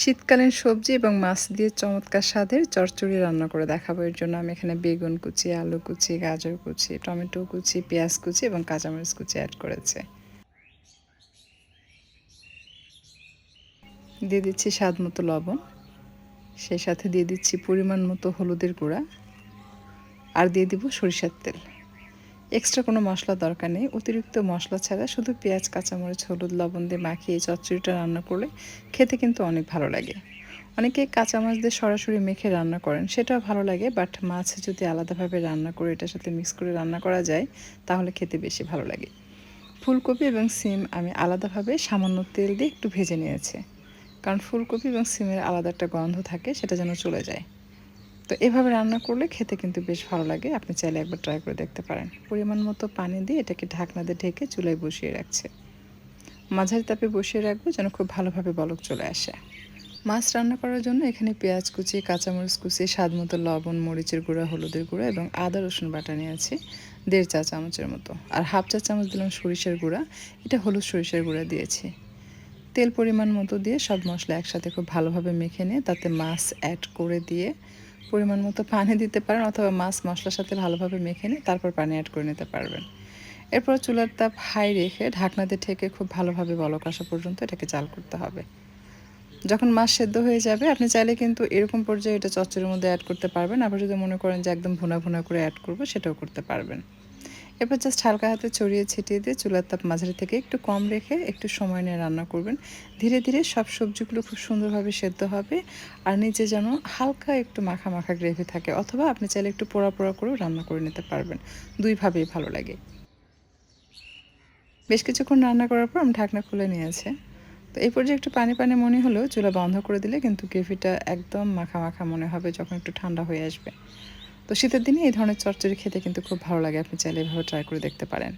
শীতকালীন সবজি এবং মাছ দিয়ে চমৎকার স্বাদের চচ্চড়ি রান্না করে দেখাবো। এর জন্য আমি এখানে বেগুন কুচি, আলু কুচি, গাজর কুচি, টমেটো কুচি, পেঁয়াজ কুচি এবং কাঁচামরিচ কুচি অ্যাড করেছে। দিয়ে দিচ্ছি স্বাদ মতো লবণ, সেই সাথে দিয়ে দিচ্ছি পরিমাণ মতো হলুদের গুঁড়া, আর দিয়ে দিব সরিষার তেল। এক্সট্রা কোনো মশলা দরকার নেই। অতিরিক্ত মশলা ছাড়া শুধু পেঁয়াজ, কাঁচামরিচ, হলুদ, লবণ দিয়ে মাখিয়ে চচ্চড়িটা রান্না করলে খেতে কিন্তু অনেক ভালো লাগে। অনেকে কাঁচা মাছ দিয়ে সরাসরি মেখে রান্না করেন, সেটাও ভালো লাগে বাট মাছ যদি আলাদাভাবে রান্না করে, এটার সাথে মিক্স করে রান্না করা যায়, তাহলে খেতে বেশি ভালো লাগে। ফুলকপি এবং সিম আমি আলাদাভাবে সামান্য তেল দিয়ে একটু ভেজে নিয়েছি। কারণ ফুলকপি এবং সিমের আলাদা একটা গন্ধ থাকে, সেটা যেন চলে যায়। তো এভাবে রান্না করলে খেতে কিন্তু বেশ ভালো লাগে। আপনি চাইলে একবার ট্রাই করে দেখতে পারেন। পরিমাণ মতো পানি দিয়ে এটাকে ঢাকনা দিয়ে ঢেকে চুলায় বসিয়ে রাখছে। মাঝারি তাপে বসিয়ে রাখব যেন খুব ভালোভাবে বলক চলে আসে। মাছ রান্না করার জন্য এখানে পেঁয়াজ কুচি, কাঁচামরিচ কুচি, স্বাদ মতো লবণ, মরিচের গুঁড়া, হলুদের গুঁড়া এবং আদা, রসুন বাটা নিয়েছি দেড় চা চামচের মতো। আর হাফ চা চামচ দিলাম সরিষার গুঁড়া। এটা হলুদ সরিষার গুঁড়া দিয়েছি। তেল পরিমাণ মতো দিয়ে সব মশলা একসাথে খুব ভালোভাবে মেখে নিয়ে তাতে মাছ অ্যাড করে দিয়ে পরিমাণ মতো পানি দিতে পারেন অথবা মাছ মশলার সাথে ভালোভাবে মেখে নিয়ে তারপর পানি অ্যাড করে নিতে পারবেন। এরপর চুলার তাপ হাই রেখে ঢাকনাতে ঠেকে খুব ভালোভাবে বলক আসা পর্যন্ত এটাকে জাল করতে হবে। যখন মাছ সেদ্ধ হয়ে যাবে, আপনি চাইলে কিন্তু এরকম পর্যায়ে এটা চচ্চড়ির মধ্যে অ্যাড করতে পারবেন। আবার যদি মনে করেন যে একদম ভুনা ভুনা করে অ্যাড করব, সেটাও করতে পারবেন। এরপর জাস্ট হালকা হাতে ছড়িয়ে ছিটিয়ে দিয়ে চুলার তাপ মাঝারি থেকে একটু কম রেখে একটু সময় নিয়ে রান্না করবেন। ধীরে ধীরে সব সবজিগুলো খুব সুন্দরভাবে সেদ্ধ হবে আর নিচে যেন হালকা একটু মাখা মাখা গ্রেভি থাকে অথবা আপনি চাইলে একটু পোড়া পোড়া করেও রান্না করে নিতে পারবেন। দুইভাবেই ভালো লাগে। বেশ কিছুক্ষণ রান্না করার পর আমি ঢাকনা খুলে নিয়েছে। তো এই পর্যায়ে একটু পানি পানি মনে হলেও চুলা বন্ধ করে দিলে কিন্তু গ্রেভিটা একদম মাখা মাখা মনে হবে যখন একটু ঠান্ডা হয়ে আসবে। তো শীতের দিনে এই ধরনের চচ্চড়ি খেতে কিন্তু খুব ভালো লাগে। আপনি চাইলে এভাবে ট্রাই করে দেখতে পারেন।